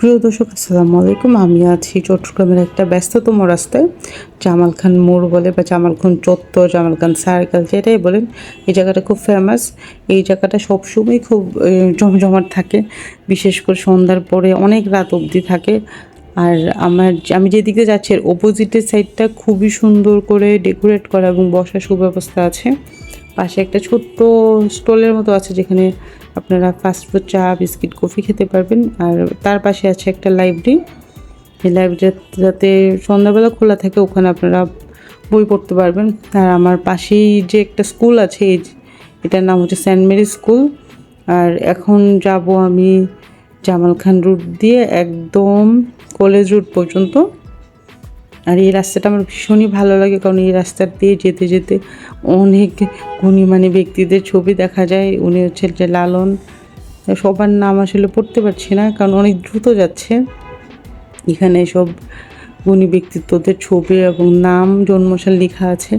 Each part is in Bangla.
প্রিয় দর্শক, আসসালামু আলাইকুম। আমি আছি চট্টগ্রামের একটা ব্যস্ততম রাস্তায় জামাল খান মোড় বলে বা জামাল খান চত্বর জামাল খান সার্কেল যেটাই বলেন, এই জায়গাটা খুব ফেমাস এই জায়গাটা সবসময় খুব জমজমাট থাকে, বিশেষ করে সন্ধ্যার পরে অনেক রাত অবধি থাকে। আর আমার, আমি যেদিকে যাচ্ছি অপোজিটের সাইডটা খুবই সুন্দর করে ডেকোরেট করা এবং বসার সুব্যবস্থা আছে। পাশে একটা ছোট্ট স্টলের মতো আছে যেখানে আপনারা ফাস্টফুড চা, বিস্কিট, কফি খেতে পারবেন। আর তার পাশে আছে একটা লাইব্রেরি এই লাইব্রেরিটাতে সন্ধ্যাবেলা খোলা থাকে, ওখানে আপনারা বই পড়তে পারবেন। আর আমার পাশেই যে একটা স্কুল আছে এটার নাম হচ্ছে সেন্ট মেরি স্কুল আর এখন যাব আমি জামাল খান রুট দিয়ে, একদম কলেজ রুট পর্যন্ত। আর এই রাস্তাটা আমার ভীষণই ভালো লাগে, কারণ এই রাস্তা দিয়ে যেতে যেতে অনেক গুণীমানী ব্যক্তিদের ছবি দেখা যায়। উনি হচ্ছে যে লালন। সবার নাম আসলে পড়তে পারছি না, কারণ অনেক দ্রুত যাচ্ছে। এখানে সব গুণী ব্যক্তিত্বদের ছবি এবং নাম, জন্মসাল লেখা আছে।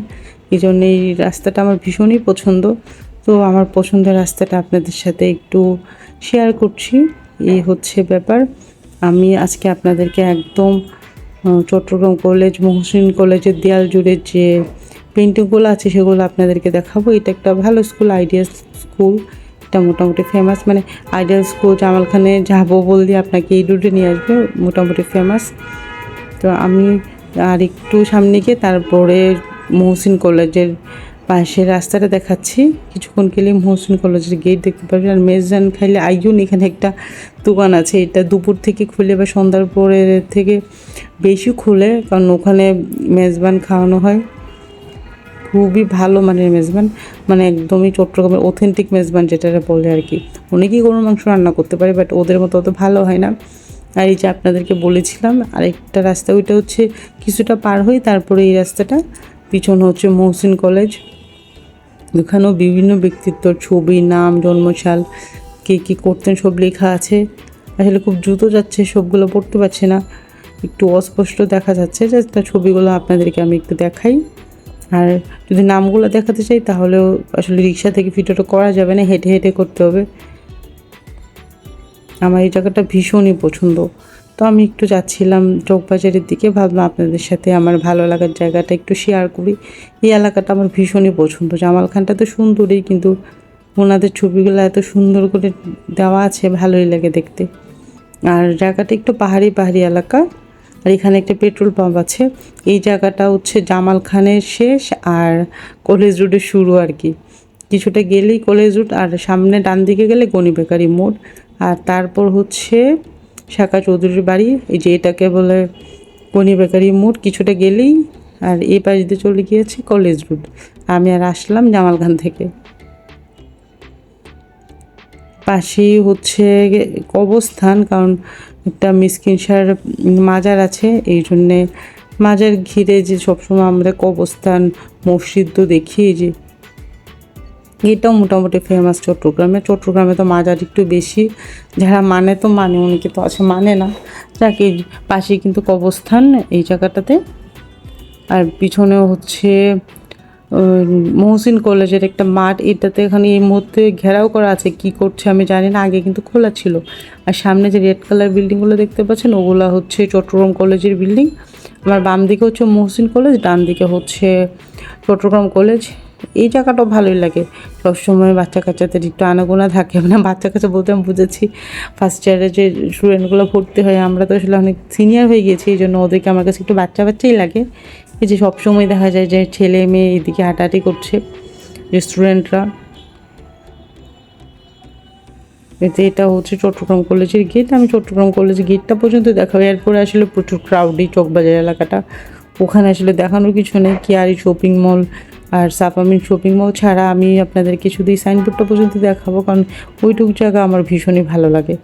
এই জন্য এই রাস্তাটা আমার ভীষণই পছন্দ। তো আমার পছন্দের রাস্তাটা আপনাদের সাথে একটু শেয়ার করছি। এই হচ্ছে ব্যাপার। আমি আজকে আপনাদেরকে একদম চট্টগ্রাম কলেজ, মহসিন কলেজের দেয়াল জুড়ে যে পেন্টিংগুলো আছে সেগুলো আপনাদেরকে দেখাবো। এটা একটা ভালো স্কুল আইডিয়াল স্কুল এটা মোটামুটি ফেমাস মানে আইডিয়াল স্কুল জামালখানে যাব বললে আপনাকে এই রুটে নিয়ে আসবে, মোটামুটি ফেমাস তো আমি আর একটু সামনে গিয়ে তারপরে মহসিন কলেজের পাশের রাস্তাটা দেখাচ্ছি। কিছুক্ষণ গেলে মহসিন কলেজের গেট দেখতে পাবেন আর মেজান খাইলে আইজুন এখানে একটা দোকান আছে। এটা দুপুর থেকে খুলে বা সন্ধ্যার পরে থেকে বেশি খুলে, কারণ ওখানে মেজবান খাওয়ানো হয়। খুবই ভালো মানের মেজবান। মানে একদমই চট্টগ্রামের অথেন্টিক মেজবান যেটা বলে আর কি অনেকেই গরুর মাংস রান্না করতে পারে বাট ওদের মতো অত ভালো হয় না। আর এই যে আপনাদেরকে বলেছিলাম, আরেকটা রাস্তা, ওইটা হচ্ছে কিছুটা পার হয়ে তারপরে এই রাস্তাটা। পিছনে হচ্ছে মহসিন কলেজ। এখানেও বিভিন্ন ব্যক্তিত্বর ছবি, নাম, জন্মসাল, কে কী করতেন সব লেখা আছে। আসলে খুব দ্রুত যাচ্ছে, সবগুলো পড়তে পারছে না। একটু অস্পষ্ট দেখা যাচ্ছে যে তার ছবিগুলো আপনাদেরকে আমি একটু দেখাই। আর যদি নামগুলো দেখাতে চাই, তাহলেও আসলে রিক্সা থেকে ভিডিওটা করা যাবে না, হেঁটে হেঁটে করতে হবে। আমার এই জায়গাটা ভীষণই পছন্দ। তো আমি একটু যাচ্ছিলাম চৌকবাজারের দিকে, ভাবলাম আপনাদের সাথে আমার ভালো লাগার জায়গাটা একটু শেয়ার করি। এই এলাকাটা আমার ভীষণই পছন্দ। জামাল খানটা তো সুন্দরই, কিন্তু ওনাদের ছবিগুলো এত সুন্দর করে দেওয়া আছে, ভালোই লাগে দেখতে। আর জায়গাটা একটু পাহাড়ি পাহাড়ি এলাকা। আর এখানে একটা পেট্রোল পাম্প আছে। এই জায়গাটা হচ্ছে জামাল খানের শেষ আর কলেজ রোডের শুরু আর কি। কিছুটা গেলেই কলেজ রুট আর সামনে ডান দিকে গেলে গণি বেকারি মোড়। আর তারপর হচ্ছে শাখা চৌধুরীর বাড়ি, এই যে এটাকে বলে গণি বেকারি মোড়, কিছুটা গেলেই আর এই দিয়ে চলে গিয়েছে কলেজ রুট। আমি আর আসলাম জামালখান থেকে। পাশেই হচ্ছে কবস্থান কারণ একটা মিসকিন সার মাজার আছে, এই জন্যে মাজার ঘিরে যে সবসময় আমরা কবস্থান মসজিদ তো দেখি যে এটাও মোটামুটি ফেমাস চট্টগ্রামে। চট্টগ্রামে তো মাজার একটু বেশি। যারা মানে তো মানে অনেকে তো আছে মানে না। যাকে পাশে কিন্তু কবস্থান এই জায়গাটাতে। আর পিছনেও হচ্ছে মহসিন কলেজের একটা মাঠ। এটাতে এখানে এই মুহূর্তে ঘেরাও করা আছে। কি করছে আমি জানি না, আগে কিন্তু খোলা ছিল। আর সামনে যে রেড কালার বিল্ডিংগুলো দেখতে পাচ্ছেন, ওগুলো হচ্ছে চট্টগ্রাম কলেজের বিল্ডিং আমার বাম দিকে হচ্ছে মহসিন কলেজ, ডান দিকে হচ্ছে চট্টগ্রাম কলেজ। এই জায়গাটাও ভালোই লাগে। সবসময় বাচ্চা কাচ্চাদের একটু আনাগোনা থাকে। মানে বাচ্চা কাচ্চা বলতে আমি বুঝেছি। ফার্স্ট ইয়ারে যে স্টুডেন্টগুলো ভর্তি হয়, আমরা তো আসলে অনেক সিনিয়র হয়ে গেছি এই জন্য ওদেরকে আমার কাছে একটু বাচ্চা বাচ্চাই লাগে। এই যে সবসময় দেখা যায় যে ছেলে মেয়ে এদিকে হাঁটাহাঁটি করছে, যে স্টুডেন্টরা এতে এটা হচ্ছে চট্টগ্রাম কলেজের গেট আমি চট্টগ্রাম কলেজের গেটটা পর্যন্ত দেখাবো। এরপরে আসলে প্রচুর ক্রাউডি চকবাজার এলাকাটা। ওখানে আসলে দেখানোর কিছু নেই। কিয়ারি শপিং মল আর সাপামিন শপিং মল ছাড়া আমি আপনাদেরকে শুধু এই সাইনবোর্ডটা পর্যন্ত দেখাবো, কারণ ওইটুক জায়গা আমার ভীষণই ভালো লাগে।